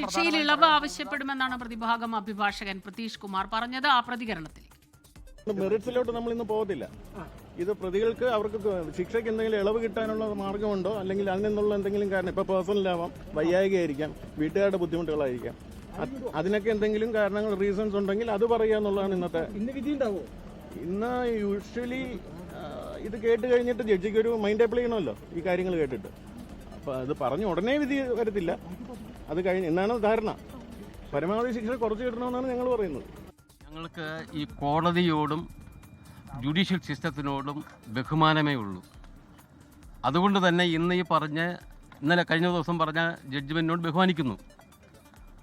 ശിക്ഷയിൽ ഇളവ് ആവശ്യപ്പെടുമെന്നാണ് പ്രതിഭാഗം അഭിഭാഷകൻ പ്രതീഷ് കുമാർ പറഞ്ഞത് ആ പ്രതികരണത്തിലേക്ക് മെറിറ്റ്സിലോട്ട് നമ്മൾ ഇന്ന് പോകത്തില്ല. ഇത് പ്രതികൾക്ക് അവർക്ക് ശിക്ഷയ്ക്ക് എന്തെങ്കിലും ഇളവ് കിട്ടാനുള്ള മാർഗമുണ്ടോ? അല്ലെങ്കിൽ അതിൽ നിന്നുള്ള എന്തെങ്കിലും കാരണം ഇപ്പൊ പേഴ്സണലാവാം വൈയായികയായിരിക്കാം വീട്ടുകാരുടെ ബുദ്ധിമുട്ടുകളായിരിക്കാം. അതിനൊക്കെ എന്തെങ്കിലും കാരണങ്ങൾ റീസൺസ് ഉണ്ടെങ്കിൽ അത് പറയുക എന്നുള്ളതാണ് ഇന്നത്തെ ഇന്ന് വിധി ഉണ്ടാവോ? ഇന്ന് യൂഷ്വലി ഇത് കേട്ട് കഴിഞ്ഞിട്ട് ജഡ്ജിക്ക് ഒരു മൈൻഡ് അപ്ലൈ ചെയ്യണമല്ലോ ഈ കാര്യങ്ങൾ കേട്ടിട്ട്. അപ്പൊ അത് പറഞ്ഞ ഉടനെ വിധി വരത്തില്ല. അത് കഴിഞ്ഞ് എന്നാണ് ധാരണ? പരമാവധി ശിക്ഷ കുറച്ച് കിട്ടണമെന്നാണ് ഞങ്ങൾ പറയുന്നത്. ഞങ്ങൾക്ക് ഈ കോടതിയോടും ജുഡീഷ്യൽ സിസ്റ്റത്തിനോടും ബഹുമാനമേ ഉള്ളൂ. അതുകൊണ്ട് തന്നെ ഇന്ന് ഈ പറഞ്ഞ ഇന്നലെ കഴിഞ്ഞ ദിവസം പറഞ്ഞ ജഡ്ജ്മെന്റിനോട് ബഹുമാനിക്കുന്നു.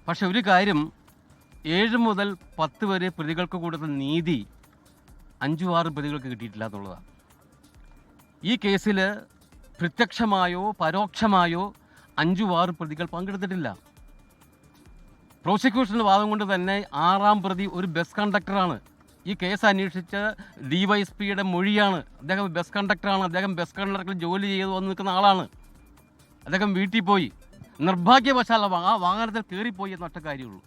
പക്ഷെ ഒരു കാര്യം ഏഴ് മുതൽ പത്ത് വരെ പ്രതികൾക്ക് കൊടുത്ത നീതി അഞ്ചു ആറ് പ്രതികൾക്ക് കിട്ടിയിട്ടില്ല എന്നുള്ളതാണ്. ഈ കേസിൽ പ്രത്യക്ഷമായോ പരോക്ഷമായോ അഞ്ചു ആറ് പ്രതികൾ പങ്കെടുത്തിട്ടില്ല. പ്രോസിക്യൂഷന്റെ വാദം കൊണ്ട് തന്നെ ആറാം പ്രതി ഒരു ബസ് കണ്ടക്ടറാണ്. ഈ കേസ് അന്വേഷിച്ച ഡിവൈഎസ്പിയുടെ മൊഴിയാണ്. അദ്ദേഹം ബസ് കണ്ടക്ടറാണ്. അദ്ദേഹം ബസ് കണ്ടക്ടറിൽ ജോലി ചെയ്ത് വന്ന് നിൽക്കുന്ന ആളാണ്. അദ്ദേഹം വീട്ടിൽ പോയി. നിർഭാഗ്യവശാൽ ആ വാഹനത്തിൽ കയറിപ്പോയി എന്നൊറ്റ കാര്യമുള്ളൂ.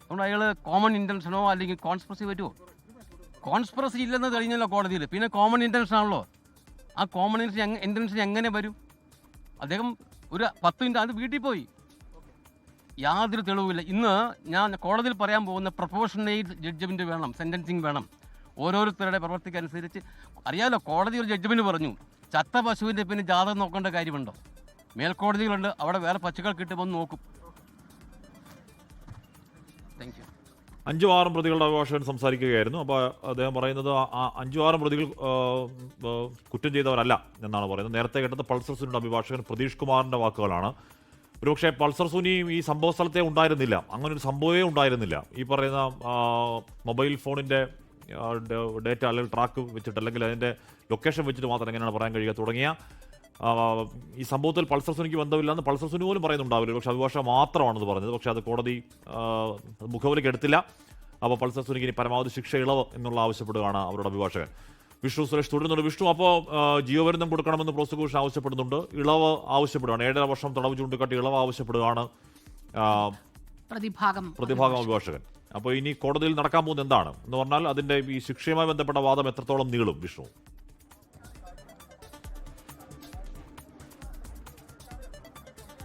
അതുകൊണ്ട് അയാൾ കോമൺ ഇന്റൻഷനോ അല്ലെങ്കിൽ കോൺസ്പ്രസി വരുമോ കോൺസ്പ്രസി ഇല്ലെന്ന് തെളിഞ്ഞല്ലോ കോടതിയിൽ. പിന്നെ കോമൺ ഇന്റൻഷൻ ആണല്ലോ. ആ കോമൺ ഇന്റൻഷൻ എങ്ങനെ വരും? അദ്ദേഹം ഒരു പത്ത് മിനിറ്റ് അത് വീട്ടിൽ പോയി. യാതൊരു തെളിവില്ല ഇന്ന് ഞാൻ കോടതിയിൽ പറയാൻ പോകുന്ന പ്രൊഫഷണേറ്റ് ജഡ്ജ്മെന്റ് വേണം സെന്റൻസിങ് വേണം. ഓരോരുത്തരുടെ പ്രവർത്തിക്കനുസരിച്ച് അറിയാമല്ലോ കോടതി ഒരു ജഡ്ജ്മെന്റ് പറഞ്ഞു. ചത്ത പശുവിന്റെ പിന്നെ ജാതകം നോക്കേണ്ട കാര്യമുണ്ടോ? മേൽക്കോടതികളുണ്ട്. അവിടെ വേറെ പശുക്കൾ കിട്ടുമ്പോൾ നോക്കും. അഞ്ചും ആറും പ്രതികളുടെ അഭിഭാഷകൻ സംസാരിക്കുകയായിരുന്നു. അപ്പോൾ അദ്ദേഹം പറയുന്നത് അഞ്ചും ആറും പ്രതികൾ കുറ്റം ചെയ്തവരല്ല എന്നാണ് പറയുന്നത്. നേരത്തെ കേട്ടത് പൾസർ സുനിയുടെ അഭിഭാഷകൻ പ്രതീഷ് കുമാറിന്റെ വാക്കുകളാണ്. ഒരുപക്ഷെ പൾസർ സുനിയും ഈ സംഭവ സ്ഥലത്തെ ഉണ്ടായിരുന്നില്ല. അങ്ങനെ ഒരു സംഭവമേ ഉണ്ടായിരുന്നില്ല. ഈ പറയുന്ന മൊബൈൽ ഫോണിന്റെ ഡേറ്റ അല്ലെങ്കിൽ ട്രാക്ക് വെച്ചിട്ട് അല്ലെങ്കിൽ അതിന്റെ ലൊക്കേഷൻ വെച്ചിട്ട് മാത്രം എങ്ങനെയാണ് പറയാൻ കഴിയുക തുടങ്ങിയ ഈ സംഭവത്തിൽ പൾസർ സുനിക്ക് ബന്ധമില്ലെന്ന് പൾസർ സുനി പോലും പറയുന്നുണ്ടാവില്ല. പക്ഷെ അഭിഭാഷക മാത്രമാണെന്ന് പറഞ്ഞത്. പക്ഷേ അത് കോടതി മുഖവിലേക്ക് എടുത്തില്ല. അപ്പോൾ പൾസർ സുനിക്ക് ഇനി പരമാവധി ശിക്ഷ ഇളവ് എന്നുള്ള ആവശ്യപ്പെടുകയാണ് അവരുടെ അഭിഭാഷകൻ. വിഷ്ണു സുരേഷ് തുടരുന്നുണ്ട്. വിഷ്ണു അപ്പോൾ ജീവപര്യന്തം കൊടുക്കണമെന്ന് പ്രോസിക്യൂഷൻ ആവശ്യപ്പെടുന്നുണ്ട്. ഇളവ് ആവശ്യപ്പെടുകയാണ്. ഏഴര വർഷം തടവ് ചൂണ്ടിക്കാട്ടി ഇളവ് ആവശ്യപ്പെടുകയാണ് പ്രതിഭാഗം പ്രതിഭാഗം അഭിഭാഷകൻ. അപ്പോൾ ഇനി കോടതിയിൽ നടക്കാൻ പോകുന്നത് എന്താണ്? എന്ന് പറഞ്ഞാൽ അതിന്റെ ഈ ശിക്ഷയുമായി ബന്ധപ്പെട്ട വാദം എത്രത്തോളം നീളും വിഷ്ണു?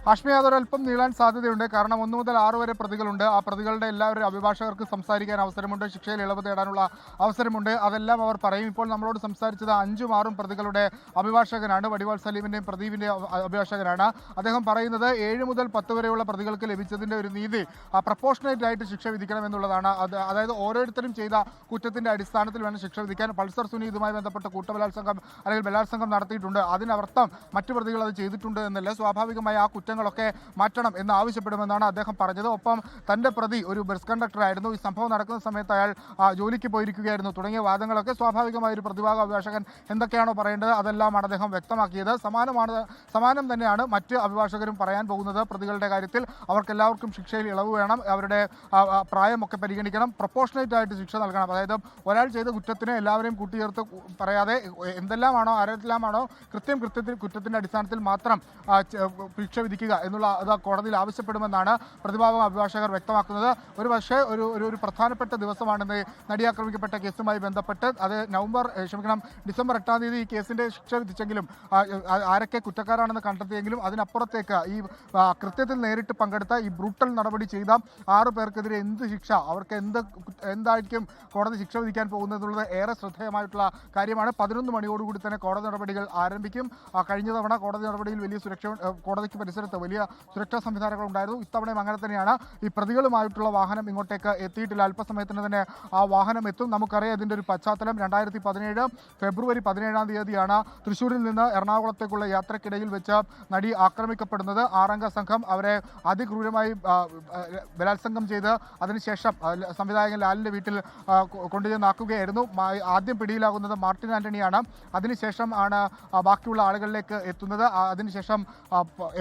ഹാഷ്മി അതൊരല്പം നീളാൻ സാധ്യതയുണ്ട്. കാരണം ഒന്നു മുതൽ ആറ് വരെ പ്രതികളുണ്ട്. ആ പ്രതികളുടെ എല്ലാവരും അഭിഭാഷകർക്ക് സംസാരിക്കാൻ അവസരമുണ്ട്. ശിക്ഷയിൽ ഇളവ് തേടാനുള്ള അവസരമുണ്ട്. അതെല്ലാം അവർ പറയും. ഇപ്പോൾ നമ്മളോട് സംസാരിച്ചത് അഞ്ചും ആറും പ്രതികളുടെ അഭിഭാഷകനാണ്. വടിവാൾ സലീമിന്റെയും പ്രദീപിന്റെയും അഭിഭാഷകനാണ്. അദ്ദേഹം പറയുന്നത് ഏഴ് മുതൽ പത്ത് വരെയുള്ള പ്രതികൾക്ക് ലഭിച്ചതിന്റെ ഒരു നീതി പ്രപ്പോഷണേറ്റ് ആയിട്ട് ശിക്ഷ വിധിക്കണം എന്നുള്ളതാണ് അത് അതായത് ഓരോരുത്തരും ചെയ്ത കുറ്റത്തിന്റെ അടിസ്ഥാനത്തിൽ വേണം ശിക്ഷ വിധിക്കാൻ. പൾസർ സുനി ഇതുമായി ബന്ധപ്പെട്ട കൂട്ടബലാത്സംഗം അല്ലെങ്കിൽ ബലാത്സംഗം നടത്തിയിട്ടുണ്ട്. അതിനർത്ഥം മറ്റു പ്രതികൾ അത് ചെയ്തിട്ടുണ്ട് എന്നല്ല. സ്വാഭാവികമായി ആ കുറ്റങ്ങളൊക്കെ മാറ്റണം എന്ന് ആവശ്യപ്പെടുമെന്നാണ് അദ്ദേഹം പറഞ്ഞത്. ഒപ്പം തന്റെ പ്രതി ഒരു ബസ് കണ്ടക്ടറായിരുന്നു. ഈ സംഭവം നടക്കുന്ന സമയത്ത് അയാൾ ജോലിക്ക് പോയിരിക്കുകയായിരുന്നു. തുടങ്ങിയ വാദങ്ങളൊക്കെ സ്വാഭാവികമായ ഒരു പ്രതിഭാഗ അഭിഭാഷകൻ എന്തൊക്കെയാണോ പറയേണ്ടത് അതെല്ലാമാണ് അദ്ദേഹം വ്യക്തമാക്കിയത്. സമാനമാണ് സമാനം തന്നെയാണ് മറ്റ് അഭിഭാഷകരും പറയാൻ പോകുന്നത്. പ്രതികളുടെ കാര്യത്തിൽ അവർക്കെല്ലാവർക്കും ശിക്ഷയിൽ ഇളവ് വേണം. അവരുടെ പ്രായമൊക്കെ പരിഗണിക്കണം. പ്രൊപ്പോഷണേറ്റ് ആയിട്ട് ശിക്ഷ നൽകണം. അതായത് ഒരാൾ ചെയ്ത കുറ്റത്തിന് എല്ലാവരെയും കൂട്ടിയേർത്ത് പറയാതെ എന്തെല്ലാമാണോ ആരെല്ലാമാണോ കൃത്യം കൃത്യത്തിൽ കുറ്റത്തിന്റെ അടിസ്ഥാനത്തിൽ മാത്രം ശിക്ഷ വിധിക്കുക എന്നുള്ള അത് കോടതിയിൽ ആവശ്യപ്പെടുമെന്നാണ് പ്രതിഭാഗം അഭിഭാഷകർ വ്യക്തമാക്കുന്നത്. ഒരു പക്ഷേ ഒരു ഒരു ഒരു പ്രധാനപ്പെട്ട ദിവസമാണെന്ന് നടി ആക്രമിക്കപ്പെട്ട കേസുമായി ബന്ധപ്പെട്ട് അത് നവംബർ ക്ഷമിക്കണം ഡിസംബർ എട്ടാം തീയതി ഈ കേസിന്റെ ശിക്ഷ വിധിച്ചെങ്കിലും ആരൊക്കെ കുറ്റക്കാരാണെന്ന് കണ്ടെത്തിയെങ്കിലും അതിനപ്പുറത്തേക്ക് ഈ കൃത്യത്തിൽ നേരിട്ട് പങ്കെടുത്ത ഈ ബ്രൂട്ടൽ നടപടി ചെയ്ത ആറു പേർക്കെതിരെ എന്ത് ശിക്ഷ അവർക്ക് എന്ത് എന്തായിരിക്കും കോടതി ശിക്ഷ വിധിക്കാൻ പോകുന്നത് എന്നുള്ളത് ഏറെ ശ്രദ്ധേയമായിട്ടുള്ള കാര്യമാണ്. പതിനൊന്ന് മണിയോടുകൂടി തന്നെ കോടതി നടപടികൾ ആരംഭിക്കും. കഴിഞ്ഞ തവണ കോടതി നടപടിയിൽ വലിയ സുരക്ഷ കോടതിക്ക് പരിസരത്ത് വലിയ സുരക്ഷാ സംവിധാനങ്ങൾ ഉണ്ടായിരുന്നു. ഇത്തവണയും അങ്ങനെ തന്നെയാണ്. ഈ പ്രതികളുമായിട്ടുള്ള വാഹനം ഇങ്ങോട്ടേക്ക് എത്തിയിട്ടില്ല. അല്പസമയത്തിന് തന്നെ ആ വാഹനം എത്തും. നമുക്കറിയാം ഇതിന്റെ ഒരു പശ്ചാത്തലം. രണ്ടായിരത്തി പതിനേഴ് ഫെബ്രുവരി പതിനേഴാം തീയതിയാണ് തൃശ്ശൂരിൽ നിന്ന് എറണാകുളത്തേക്കുള്ള യാത്രക്കിടയിൽ വെച്ച് നടി ആക്രമിക്കപ്പെടുന്നത്. ആറംഗ സംഘം അവരെ അതിക്രൂരമായി ബലാത്സംഗം ചെയ്ത് അതിനുശേഷം സംവിധായകൻ ലാലിന്റെ വീട്ടിൽ കൊണ്ടുചെന്നാക്കുകയായിരുന്നു. ആദ്യം പിടിയിലാകുന്നത് മാർട്ടിൻ ആന്റണിയാണ് അതിനുശേഷം ആണ് ബാക്കിയുള്ള ആളുകളിലേക്ക് എത്തുന്നത്. അതിനുശേഷം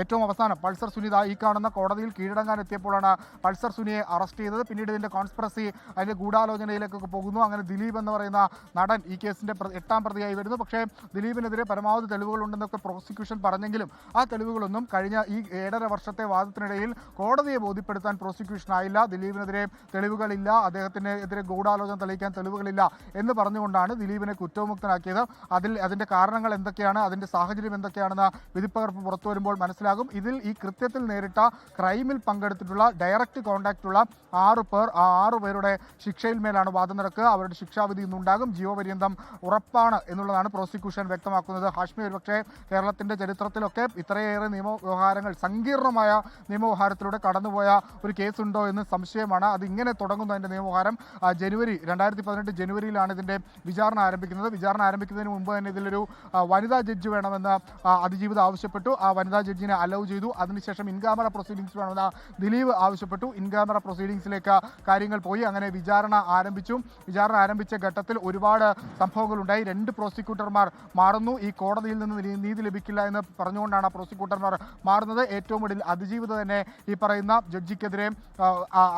ഏറ്റവും അവസാനം അവസാനം പൾസർ സുനിത ഈ കാണുന്ന കോടതിയിൽ കീഴടങ്ങാൻ എത്തിയപ്പോഴാണ് പൾസർ സുനിയെ അറസ്റ്റ് ചെയ്തത്. പിന്നീട് ഇതിന്റെ കോൺസ്പ്രസി അതിന്റെ ഗൂഢാലോചനയിലേക്കൊക്കെ പോകുന്നു. അങ്ങനെ ദിലീപ് എന്ന് പറയുന്ന നടൻ ഈ കേസിന്റെ എട്ടാം പ്രതിയായി വരുന്നു. പക്ഷേ ദിലീപിനെതിരെ പരമാവധി തെളിവുകളുണ്ടെന്നൊക്കെ പ്രോസിക്യൂഷൻ പറഞ്ഞെങ്കിലും ആ തെളിവുകളൊന്നും കഴിഞ്ഞ ഈ ഏഴര വർഷത്തെ വാദത്തിനിടയിൽ കോടതിയെ ബോധ്യപ്പെടുത്താൻ പ്രോസിക്യൂഷൻ ആയില്ല. ദിലീപിനെതിരെ തെളിവുകളില്ല. അദ്ദേഹത്തിനെതിരെ ഗൂഢാലോചന തെളിയിക്കാൻ തെളിവുകളില്ല എന്ന് പറഞ്ഞുകൊണ്ടാണ് ദിലീപിനെ കുറ്റവിമുക്തനാക്കിയത്. അതിൽ അതിന്റെ കാരണങ്ങൾ എന്തൊക്കെയാണ്? അതിന്റെ സാഹചര്യം എന്തൊക്കെയാണെന്ന് വിധിപ്പകർപ്പ് പുറത്തു വരുമ്പോൾ മനസ്സിലാകും. ഇതിൽ ഈ കൃത്യത്തിൽ നേരിട്ട ക്രൈമിൽ പങ്കെടുത്തിട്ടുള്ള ഡയറക്റ്റ് കോണ്ടാക്റ്റുള്ള ആറ് പേർ ആ ആറ് പേരുടെ ശിക്ഷയിൽ മേലാണ് വാദം നടക്കുക. അവരുടെ ശിക്ഷാവിധി ഇന്നുണ്ടാകും. ജീവപര്യന്തം ഉറപ്പാണ് എന്നുള്ളതാണ് പ്രോസിക്യൂഷൻ വ്യക്തമാക്കുന്നത്. ഹാഷ്മി ഒരുപക്ഷെ കേരളത്തിന്റെ ചരിത്രത്തിലൊക്കെ ഇത്രയേറെ നിയമവ്യവഹാരങ്ങൾ സങ്കീർണമായ നിയമവ്യവഹാരത്തിലൂടെ കടന്നുപോയ ഒരു കേസുണ്ടോ എന്ന് സംശയമാണ്. അത് ഇങ്ങനെ തുടങ്ങുന്നതിന്റെ നിയമവ്യവഹാരം. ആ, ജനുവരി രണ്ടായിരത്തി പതിനെട്ട് ജനുവരിയിലാണ് ഇതിന്റെ വിചാരണ ആരംഭിക്കുന്നത്. വിചാരണ ആരംഭിക്കുന്നതിന് മുമ്പ് തന്നെ ഇതിലൊരു വനിതാ ജഡ്ജി വേണമെന്ന് അതിജീവിത ആവശ്യപ്പെട്ടു. ആ വനിതാ ജഡ്ജിനെ അലൗ ചെയ്തു. അതിനുശേഷം ഇൻകാമറ പ്രൊസീഡിങ്സ് വേണമെന്ന് ദിലീപ് ആവശ്യപ്പെട്ടു. ഇൻകാമറ പ്രൊസീഡിങ്സിലേക്ക് കാര്യങ്ങൾ പോയി. അങ്ങനെ വിചാരണ ആരംഭിച്ചു. വിചാരണ ആരംഭിച്ച ഘട്ടത്തിൽ ഒരുപാട് സംഭവങ്ങളുണ്ടായി. രണ്ട് പ്രോസിക്യൂട്ടർമാർ മാറുന്നു. ഈ കോടതിയിൽ നിന്ന് നീതി ലഭിക്കില്ല എന്ന് പറഞ്ഞുകൊണ്ടാണ് പ്രോസിക്യൂട്ടർമാർ മാറുന്നത്. ഏറ്റവും ഒടുവിൽ അതിജീവിത തന്നെ ഈ പറയുന്ന ജഡ്ജിക്കെതിരെ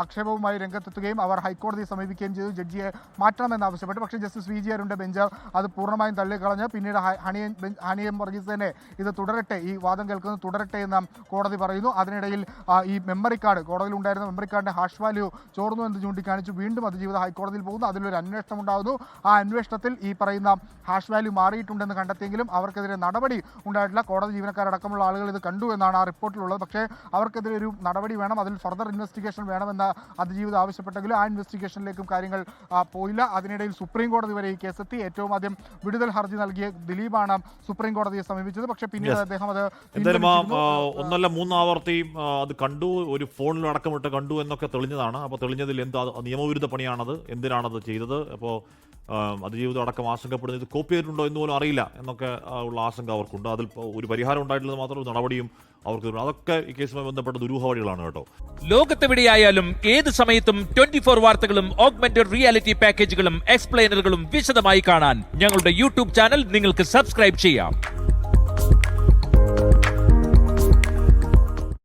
ആക്ഷേപവുമായി രംഗത്തെത്തുകയും അവർ ഹൈക്കോടതിയെ സമീപിക്കുകയും ചെയ്തു. ജഡ്ജിയെ മാറ്റണമെന്ന് ആവശ്യപ്പെട്ടു. പക്ഷേ ജസ്റ്റിസ് വി ജി അരുടെ ബെഞ്ച് അത് പൂർണമായും തള്ളിക്കളഞ്ഞ്. പിന്നീട് ഹണിയൻ ഹണിയൻ വർഗീസ് തന്നെ ഇത് തുടരട്ടെ ഈ വാദം കേൾക്കുന്നത് തുടരട്ടെ എന്ന് കോടതി പറയുന്നു. അതിനിടയിൽ ഈ മെമ്മറി കാർഡ് കോടതിയിൽ ഉണ്ടായിരുന്ന മെമ്മറി കാർഡിന്റെ ഹാഷ് വാല്യൂ ചോർന്നു എന്ന് ചൂണ്ടിക്കാണിച്ചു വീണ്ടും അതിജീവിത ഹൈക്കോടതിയിൽ പോകുന്നു. അതിലൊരു അന്വേഷണം ഉണ്ടാകുന്നു. ആ അന്വേഷണത്തിൽ ഈ പറയുന്ന ഹാഷ് വാല്യൂ മാറിയിട്ടുണ്ടെന്ന് കണ്ടെത്തിയെങ്കിലും അവർക്കെതിരെ നടപടി ഉണ്ടായിട്ടില്ല. കോടതി ജീവനക്കാരടക്കമുള്ള ആളുകൾ ഇത് കണ്ടു എന്നാണ് ആ റിപ്പോർട്ടിലുള്ളത്. പക്ഷേ അവർക്കെതിരെ ഒരു നടപടി വേണം. അതിൽ ഫർദർ ഇൻവെസ്റ്റിഗേഷൻ വേണമെന്ന് അതിജീവിതം ആവശ്യപ്പെട്ടെങ്കിലും ആ ഇൻവെസ്റ്റിഗേഷനിലേക്കും കാര്യങ്ങൾ പോയില്ല. അതിനിടയിൽ സുപ്രീം കോടതി വരെ ഈ കേസെത്തി. ഏറ്റവും ആദ്യം വിടുതൽ ഹർജി നൽകിയ ദിലീപാണ് സുപ്രീം കോടതിയെ സമീപിച്ചത്. പക്ഷേ പിന്നീട് അദ്ദേഹം അത് ഒന്നല്ല മൂന്നാവർത്തിയും അത് കണ്ടു ഒരു ഫോണിൽ അടക്കമിട്ട് കണ്ടു എന്നൊക്കെ തെളിഞ്ഞതാണ്. അപ്പോൾ തെളിഞ്ഞതിൽ എന്താ നിയമവിരുദ്ധ പണിയാണത് എന്തിനാണത് ചെയ്തത്? അപ്പോൾ അതിജീവിതം അടക്കം ആശങ്കപ്പെടുന്നത് ഇത് കോപ്പി ചെയ്തിട്ടുണ്ടോ എന്ന് പോലും അറിയില്ല എന്നൊക്കെ ഉള്ള ആശങ്ക അവർക്കുണ്ട്. അതിൽ ഒരു പരിഹാരം ഉണ്ടായിട്ടുള്ളത് മാത്രം നടപടിയും അവർക്ക് അതൊക്കെ ഈ കേസുമായി ബന്ധപ്പെട്ട ദുരൂഹവഴികളാണ് കേട്ടോ. ലോകത്തെവിടെയായാലും ഏത് സമയത്തും ട്വന്റി ഫോർ വാർത്തകളും ഓഗ്മെന്റഡ് റിയാലിറ്റി പാക്കേജുകളും എക്സ്പ്ലെയിനറുകളും വിശദമായി കാണാൻ ഞങ്ങളുടെ യൂട്യൂബ് ചാനൽ നിങ്ങൾക്ക് സബ്സ്ക്രൈബ് ചെയ്യാം.